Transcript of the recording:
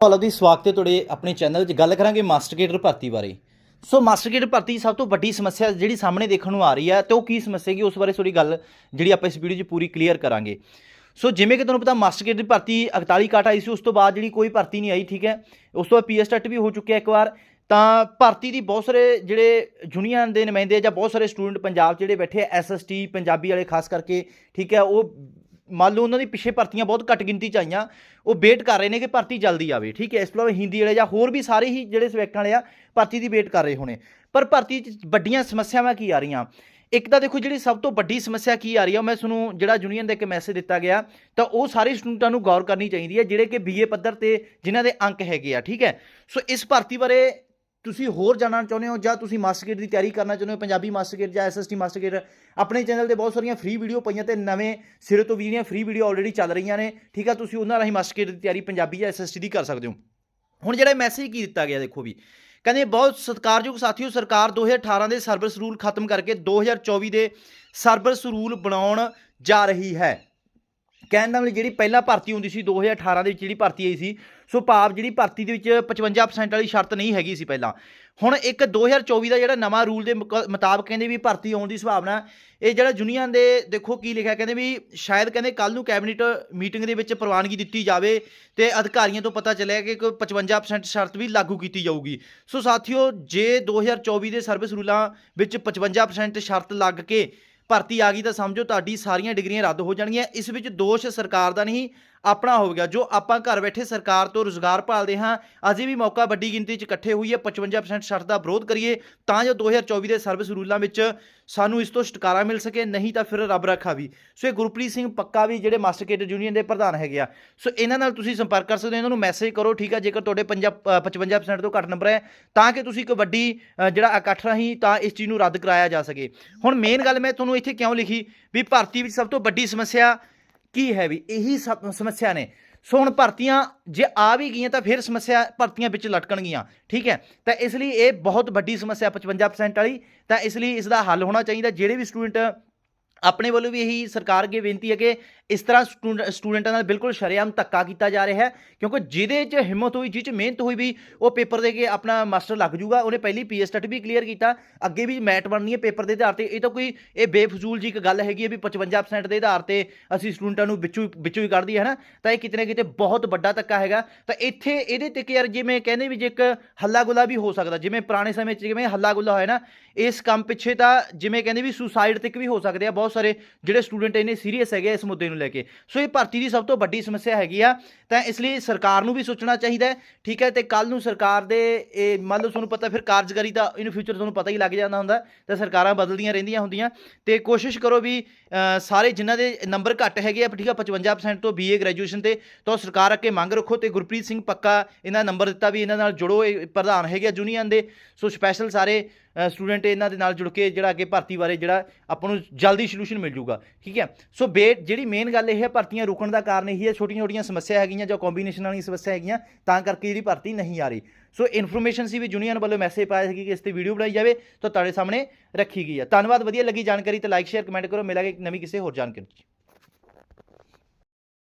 ਵਾਲਾ ਦੀ ਸਵਾਗਤ ਹੈ ਤੁਹਾਡੇ ਆਪਣੇ ਚੈਨਲ 'ਚ। ਗੱਲ ਕਰਾਂਗੇ ਮਾਸਟਰ ਕੇਡਰ ਭਰਤੀ ਬਾਰੇ। ਸੋ ਮਾਸਟਰ ਕੇਡਰ ਭਰਤੀ ਸਭ ਤੋਂ ਵੱਡੀ ਸਮੱਸਿਆ ਜਿਹੜੀ ਸਾਹਮਣੇ ਦੇਖਣ ਨੂੰ ਆ ਰਹੀ ਹੈ ਤੇ ਉਹ ਕੀ ਸਮੱਸਿਆ ਹੈਗੀ, ਉਸ ਬਾਰੇ ਥੋੜੀ ਗੱਲ ਜਿਹੜੀ ਆਪਾਂ ਇਸ ਵੀਡੀਓ 'ਚ ਪੂਰੀ ਕਲੀਅਰ ਕਰਾਂਗੇ। ਸੋ ਜਿਵੇਂ ਕਿ ਤੁਹਾਨੂੰ ਪਤਾ ਮਾਸਟਰ ਕੇਡਰ ਭਰਤੀ 41 ਕਾਟ ਆਈ ਸੀ, ਉਸ ਤੋਂ ਬਾਅਦ ਜਿਹੜੀ ਕੋਈ ਭਰਤੀ ਨਹੀਂ ਆਈ, ਠੀਕ ਹੈ। ਉਸ ਤੋਂ ਬਾਅਦ ਪੀਐਸ ਟੈਟ ਵੀ ਹੋ ਚੁੱਕਿਆ ਇੱਕ ਵਾਰ। ਤਾਂ ਭਰਤੀ ਦੀ ਬਹੁਤ ਸਾਰੇ ਜਿਹੜੇ ਯੂਨੀਅਨ ਦੇ ਨੁਮਾਇੰਦੇ ਜਾਂ ਬਹੁਤ ਸਾਰੇ ਸਟੂਡੈਂਟ ਪੰਜਾਬ ਜਿਹੜੇ ਬੈਠੇ ਐਸਐਸਟੀ ਪੰਜਾਬੀ ਵਾਲੇ ਖਾਸ ਕਰਕੇ, ਠੀਕ ਹੈ, ਉਹ ਮੰਨ ਲਓ ਉਹਨਾਂ ਦੀ ਪਿੱਛੇ ਭਰਤੀਆਂ ਬਹੁਤ ਘੱਟ ਗਿਣਤੀ ਚ ਆਈਆਂ, ਉਹ ਵੇਟ ਕਰ ਰਹੇ ਨੇ ਕਿ ਭਰਤੀ ਜਲਦੀ ਆਵੇ, ਠੀਕ ਹੈ, ਇਸ ਤੋਂ ਇਲਾਵਾ ਹਿੰਦੀ ਵਾਲੇ ਜਾਂ ਹੋਰ ਵੀ ਸਾਰੇ ਹੀ ਜਿਹੜੇ ਸਬਜੈਕਟਾਂ ਵਾਲੇ ਆ, ਭਰਤੀ ਦੀ ਵੇਟ ਕਰ ਰਹੇ ਹੋਣੇ। ਪਰ ਭਰਤੀ ਚ ਵੱਡੀਆਂ ਸਮੱਸਿਆਵਾਂ ਕੀ ਆ ਰਹੀਆਂ? ਇੱਕ ਤਾਂ ਦੇਖੋ ਜਿਹੜੀ ਸਭ ਤੋਂ ਵੱਡੀ ਸਮੱਸਿਆ ਕੀ ਆ ਰਹੀ ਆ, ਉਹ ਮੈਂ ਤੁਹਾਨੂੰ ਜਿਹੜਾ ਯੂਨੀਅਨ ਦਾ ਇੱਕ ਮੈਸੇਜ ਦਿੱਤਾ ਗਿਆ, ਤਾਂ ਉਹ ਸਾਰੇ ਸਟੂਡੈਂਟਾਂ ਨੂੰ ਗੌਰ ਕਰਨੀ ਚਾਹੀਦੀ ਹੈ, ਜਿਹੜੇ ਕਿ ਬੀਏ ਪੱਧਰ ਤੇ ਜਿਨ੍ਹਾਂ ਦੇ ਅੰਕ ਹੈਗੇ ਆ, ਠੀਕ ਹੈ। ਸੋ ਇਸ ਭਰਤੀ ਬਾਰੇ ਤੁਸੀਂ ਹੋਰ ਜਾਣਨਾ ਚਾਹੁੰਦੇ ਹੋ ਜਾਂ ਤੁਸੀਂ ਮਾਸਟਰ ਦੀ ਤਿਆਰੀ ਕਰਨਾ ਚਾਹੁੰਦੇ ਹੋ, ਪੰਜਾਬੀ ਮਾਸਟਰ ਜਾਂ ਐਸਐਸਟੀ ਮਾਸਟਰ ਆਪਣੇ ਚੈਨਲ ਤੇ ਬਹੁਤ ਸਾਰੀਆਂ ਫ੍ਰੀ ਵੀਡੀਓ ਪਈਆਂ ਤੇ ਨਵੇਂ ਸਿਰੇ ਤੋਂ ਵੀ ਜਿਹੜੀਆਂ ਫ੍ਰੀ ਵੀਡੀਓ ਆਲਰੇਡੀ ਚੱਲ ਰਹੀਆਂ ਨੇ, ਠੀਕ ਆ, ਤੁਸੀਂ ਉਹਨਾਂ ਰਾਹੀਂ ਮਾਸਟਰ ਦੀ ਤਿਆਰੀ ਪੰਜਾਬੀ ਜਾਂ ਐਸਐਸਟੀ ਦੀ ਕਰ ਸਕਦੇ ਹੋ। ਹੁਣ ਜਿਹੜਾ ਮੈਸੇਜ ਕੀ ਦਿੱਤਾ ਗਿਆ ਦੇਖੋ ਵੀ, ਕਹਿੰਦੇ ਬਹੁਤ ਸਤਿਕਾਰਯੋਗ ਸਾਥੀਓ, ਸਰਕਾਰ 2018 ਦੇ ਸਰਵਿਸ ਰੂਲ ਖਤਮ ਕਰਕੇ 2024 ਦੇ ਸਰਵਿਸ ਰੂਲ ਬਣਾਉਣ ਜਾ ਰਹੀ ਹੈ। ਕਹਿਣ ਦਾ ਮਤਲਬ ਜਿਹੜੀ ਪਹਿਲਾਂ ਭਰਤੀ ਹੁੰਦੀ ਸੀ 2018 ਦੇ ਵਿੱਚ ਜਿਹੜੀ ਭਰਤੀ ਆਈ ਸੀ, ਸੋ ਭਾਵ ਜਿਹੜੀ ਭਰਤੀ ਦੇ ਵਿੱਚ 55% ਵਾਲੀ ਸ਼ਰਤ ਨਹੀਂ ਹੈਗੀ ਸੀ ਪਹਿਲਾਂ। ਹੁਣ ਇੱਕ 2024 ਦਾ ਜਿਹੜਾ ਨਵਾਂ ਰੂਲ ਦੇ ਮੁਕ- ਮੁਤਾਬਕ ਕਹਿੰਦੇ ਵੀ ਭਰਤੀ ਆਉਣ ਦੀ ਸੰਭਾਵਨਾ, ਇਹ ਜਿਹੜਾ ਯੂਨੀਅਨ ਦੇ ਦੇਖੋ ਕੀ ਲਿਖਿਆ, ਕਹਿੰਦੇ ਵੀ ਸ਼ਾਇਦ ਕਹਿੰਦੇ ਕੱਲ ਨੂੰ ਕੈਬਨਿਟ ਮੀਟਿੰਗ ਦੇ ਵਿੱਚ ਪ੍ਰਵਾਨਗੀ ਦਿੱਤੀ ਜਾਵੇ ਤੇ ਅਧਿਕਾਰੀਆਂ ਤੋਂ ਪਤਾ ਚੱਲਿਆ ਕਿ ਕੋਈ 55% ਸ਼ਰਤ ਵੀ ਲਾਗੂ ਕੀਤੀ ਜਾਊਗੀ। ਸੋ ਸਾਥੀਓ, ਜੇ 2024 ਦੇ ਸਰਵਿਸ ਰੂਲਾਂ ਵਿੱਚ 55% ਸ਼ਰਤ ਲੱਗ ਕੇ ਭਰਤੀ ਆ ਗਈ ਤਾਂ ਸਮਝੋ ਤੁਹਾਡੀ ਸਾਰੀਆਂ ਡਿਗਰੀਆਂ ਰੱਦ ਹੋ ਜਾਣਗੀਆਂ। ਇਸ ਵਿੱਚ ਦੋਸ਼ ਸਰਕਾਰ ਦਾ ਨਹੀਂ ਆਪਣਾ ਹੋਵੇਗਾ ਜੋ ਆਪਾਂ ਘਰ ਬੈਠੇ ਸਰਕਾਰ ਤੋਂ ਰੁਜ਼ਗਾਰ ਭਾਲਦੇ ਹਾਂ ਅਜੇ ਵੀ ਮੌਕਾ ਵੱਡੀ ਗਿਣਤੀ 'ਚ ਇਕੱਠੇ ਹੋਈ ਹੈ 55% ਸ਼ਰਤ ਦਾ ਵਿਰੋਧ ਕਰੀਏ ਤਾਂ ਜੋ 2024 ਦੇ ਸਰਵਿਸ ਰੂਲਾਂ ਵਿੱਚ ਸਾਨੂੰ ਇਸ ਤੋਂ ਛੁਟਕਾਰਾ ਮਿਲ ਸਕੇ ਨਹੀਂ ਤਾਂ ਫਿਰ ਰੱਬ ਰੱਖਾ ਵੀ। ਸੋ ਇਹ ਗੁਰਪ੍ਰੀਤ ਸਿੰਘ ਪੱਕਾ ਵੀ ਜਿਹੜੇ ਮਾਸਟਰ ਕੇਡਰ ਯੂਨੀਅਨ ਦੇ ਪ੍ਰਧਾਨ ਹੈਗੇ ਆ। ਸੋ ਇਹਨਾਂ ਨਾਲ ਤੁਸੀਂ ਸੰਪਰਕ ਕਰ ਸਕਦੇ ਹੋ ਇਹਨਾਂ ਨੂੰ ਮੈਸੇਜ ਕਰੋ ਠੀਕ ਆ? ਜੇਕਰ ਤੁਹਾਡੇ ਪੰਜਾਬ ਅ, 55% ਤੋਂ ਘੱਟ ਨੰਬਰ ਹੈ ਤਾਂ ਕਿ ਤੁਸੀਂ ਇੱਕ ਵੱਡੀ ਜਿਹੜਾ ਇਕੱਠ ਰਾਹੀਂ ਤਾਂ ਇਸ ਚੀਜ਼ ਨੂੰ ਰੱਦ ਕਰਾਇਆ ਜਾ ਸਕੇ। ਹੁਣ ਮੇਨ ਗੱਲ ਮੈਂ ਤੁਹਾਨੂੰ ਇੱਥੇ ਕਿਉਂ ਲਿਖੀ? ਵੀ ਭਾਰਤੀ ਵਿੱਚ ਸਭ ਤੋਂ ਵੱਡੀ ਸਮੱਸਿਆ ਕੀ ਹੈ ਵੀ ਇਹੀ ਸਮੱਸਿਆ ਨੇ। ਸੋ ਹੁਣ ਭਰਤੀਆਂ ਜੇ ਆ ਵੀ ਗਈਆਂ ਤਾਂ ਫਿਰ ਸਮੱਸਿਆ ਭਰਤੀਆਂ ਵਿੱਚ ਲਟਕਣਗੀਆਂ, ਠੀਕ ਹੈ? ਤਾਂ ਇਸ ਲਈ ਇਹ ਬਹੁਤ ਵੱਡੀ ਸਮੱਸਿਆ 55% ਵਾਲੀ, ਤਾਂ ਇਸ ਲਈ ਇਸ ਦਾ ਹੱਲ ਹੋਣਾ ਚਾਹੀਦਾ। ਜਿਹੜੇ ਵੀ ਸਟੂਡੈਂਟ ਆਪਣੇ ਵੱਲੋਂ ਵੀ ਇਹੀ ਸਰਕਾਰ ਅੱਗੇ ਬੇਨਤੀ ਹੈ ਕਿ ਇਸ ਤਰ੍ਹਾਂ ਸਟੂਡੈਂਟ- ਸਟੂਡੈਂਟਾਂ ਨਾਲ ਬਿਲਕੁਲ ਸ਼ਰੇਆਮ ਧੱਕਾ ਕੀਤਾ ਜਾ ਰਿਹਾ ਹੈ, ਕਿਉਂਕਿ ਜਿਹਦੇ 'ਚ ਹਿੰਮਤ ਹੋਈ ਜਿਹ 'ਚ ਮਿਹਨਤ ਹੋਈ ਵੀ ਉਹ ਪੇਪਰ ਦੇ ਕੇ ਆਪਣਾ ਮਾਸਟਰ ਲੱਗ ਜੂਗਾ, ਉਹਨੇ ਪਹਿਲੀ ਪੀਐਸ ਟੈਟ ਵੀ ਕਲੀਅਰ ਕੀਤਾ, ਅੱਗੇ ਵੀ ਮੈਟ ਬਣਨੀ ਹੈ ਪੇਪਰ ਦੇ ਆਧਾਰ ਤੇ। ਇਹ ਤਾਂ ਕੋਈ, ਇਹ ਬੇਫਜ਼ੂਲ ਜੀ ਇੱਕ ਗੱਲ ਹੈਗੀ ਹੈ ਵੀ 55% ਦੇ ਆਧਾਰ ਤੇ ਅਸੀਂ ਸਟੂਡੈਂਟਾਂ ਨੂੰ ਵਿੱਚੋਂ ਵਿੱਚੋਂ ਹੀ ਕੱਢਦੀ ਹੈ ਨਾ ਤਾਂ ਇਹ ਕਿਤੇ ਨਾ ਕਿਤੇ ਬਹੁਤ ਵੱਡਾ ਧੱਕਾ ਹੈਗਾ। ਤਾਂ ਇੱਥੇ ਇਹਦੇ ਤੇ ਕਿ ਯਾਰ ਜਿਵੇਂ ਕਹਿੰਦੇ ਵੀ ਜੇ ਇੱਕ ਹੱਲਾ ਗੁੱਲਾ ਵੀ ਹੋ ਸਕਦਾ, ਜਿਵੇਂ ਪੁਰਾਣੇ ਸਮੇਂ 'ਚ ਜਿਵੇਂ ਹੱਲਾ ਗੁੱਲਾ ਹੋਇਆ ਨਾ, ਇਸ ਕੰਮ ਪਿੱਛੇ ਤਾਂ ਜਿਵੇਂ ਕਹਿੰਦੇ ਵੀ ਸੁਸਾਈਡ ਤੱਕ ਵੀ ਹੋ ਸਕਦੇ ਆ, ਬਹੁਤ ਸਾਰੇ ਜਿਹੜੇ ਸਟੂਡੈਂਟ ਇਹਨੇ ਸੀਰੀਅਸ ਹੈਗੇ ਇਸ ਮੁੱਦੇ ਨੂੰ ਲੈ ਕੇ। ਸੋ ਇਹ ਭਰਤੀ ਦੀ ਸਭ ਤੋਂ ਵੱਡੀ ਸਮੱਸਿਆ ਹੈਗੀ ਆ। ਤਾਂ ਇਸ ਲਈ ਸਰਕਾਰ ਨੂੰ ਵੀ ਸੋਚਣਾ ਚਾਹੀਦਾ ਠੀਕ ਹੈ, ਤੇ ਕੱਲ ਨੂੰ ਸਰਕਾਰ ਦੇ ਇਹ ਮੰਨ ਲਓ ਤੁਹਾਨੂੰ ਪਤਾ ਫਿਰ ਕਾਰਜਕਾਰੀ ਦਾ ਇਨ ਫਿਊਚਰ ਤੁਹਾਨੂੰ ਪਤਾ ਹੀ ਲੱਗ ਜਾਂਦਾ ਹੁੰਦਾ, ਤਾਂ ਸਰਕਾਰਾਂ ਬਦਲਦੀਆਂ ਰਹਿੰਦੀਆਂ ਹੁੰਦੀਆਂ। ਤੇ ਕੋਸ਼ਿਸ਼ ਕਰੋ ਵੀ ਸਾਰੇ ਜਿਨ੍ਹਾਂ ਦੇ ਨੰਬਰ ਘੱਟ ਹੈਗੇ ਆ, ਠੀਕ ਆ 55% ਤੋਂ ਬੀਏ ਗ੍ਰੈਜੂਏਸ਼ਨ ਤੇ, ਤਾਂ ਉਹ ਸਰਕਾਰ ਅੱਗੇ ਮੰਗ ਰੱਖੋ ਤੇ ਗੁਰਪ੍ਰੀਤ ਸਿੰਘ ਪੱਕਾ ਇਹਨਾਂ ਨੰਬਰ ਦਿੱਤਾ ਵੀ ਇਹਨਾਂ ਨਾਲ ਜੁੜੋ। ਇਹ ਪ੍ਰਧਾਨ ਹੈਗੇ ਆ ਯੂਨੀਅਨ ਦੇ। ਸੋ ਸਪੈਸ਼ਲ ਸਾਰੇ ਸਟੂਡੈਂਟ ਇਹਨਾਂ ਦੇ ਨਾਲ ਜੁੜ ਕੇ ਜਿਹੜਾ ਅੱਗੇ ਭਰਤੀ ਬਾਰੇ ਜਿਹੜਾ ਆਪਾਂ ਨੂੰ ਜਲਦੀ ਸੋਲੂਸ਼ਨ ਮਿਲ ਜੂਗਾ, ਠੀਕ ਹੈ? ਸੋ ਬੇ, ਜਿਹੜੀ ਮੇਨ ਗੱਲ ਇਹ ਹੈ ਭਰਤੀਆਂ ਰੁਕਣ ਦਾ ਕਾਰਨ ਇਹੀ ਹੈ, ਛੋਟੀਆਂ ਛੋਟੀਆਂ ਸਮੱਸਿਆ ਹੈਗੀਆਂ ਜਾਂ ਕੰਬੀਨੇਸ਼ਨ ਵਾਲੀਆਂ ਸਮੱਸਿਆ ਹੈਗੀਆਂ, ਤਾਂ ਕਰਕੇ ਜਿਹੜੀ ਭਰਤੀ ਨਹੀਂ ਆ ਰਹੀ। ਸੋ ਇਨਫੋਰਮੇਸ਼ਨ ਸੀ ਵੀ ਯੂਨੀਅਨ ਵੱਲੋਂ ਮੈਸੇਜ ਪਾਇਆ ਸੀ ਕਿ ਇਸ ਤੇ ਵੀਡੀਓ ਬਣਾਈ ਜਾਵੇ, ਤਾਂ ਤੁਹਾਡੇ ਸਾਹਮਣੇ ਰੱਖੀ ਗਈ ਹੈ। ਧੰਨਵਾਦ, ਵਧੀਆ ਲੱਗੀ ਜਾਣਕਾਰੀ, ਤੇ ਲਾਈਕ ਸ਼ੇਅਰ ਕਮੈਂਟ ਕਰੋ, ਮਿਲਾਂਗੇ ਇੱਕ ਨਵੀਂ ਕਿਸੇ ਹੋਰ ਜਾਣਕਾਰੀ 'ਚ।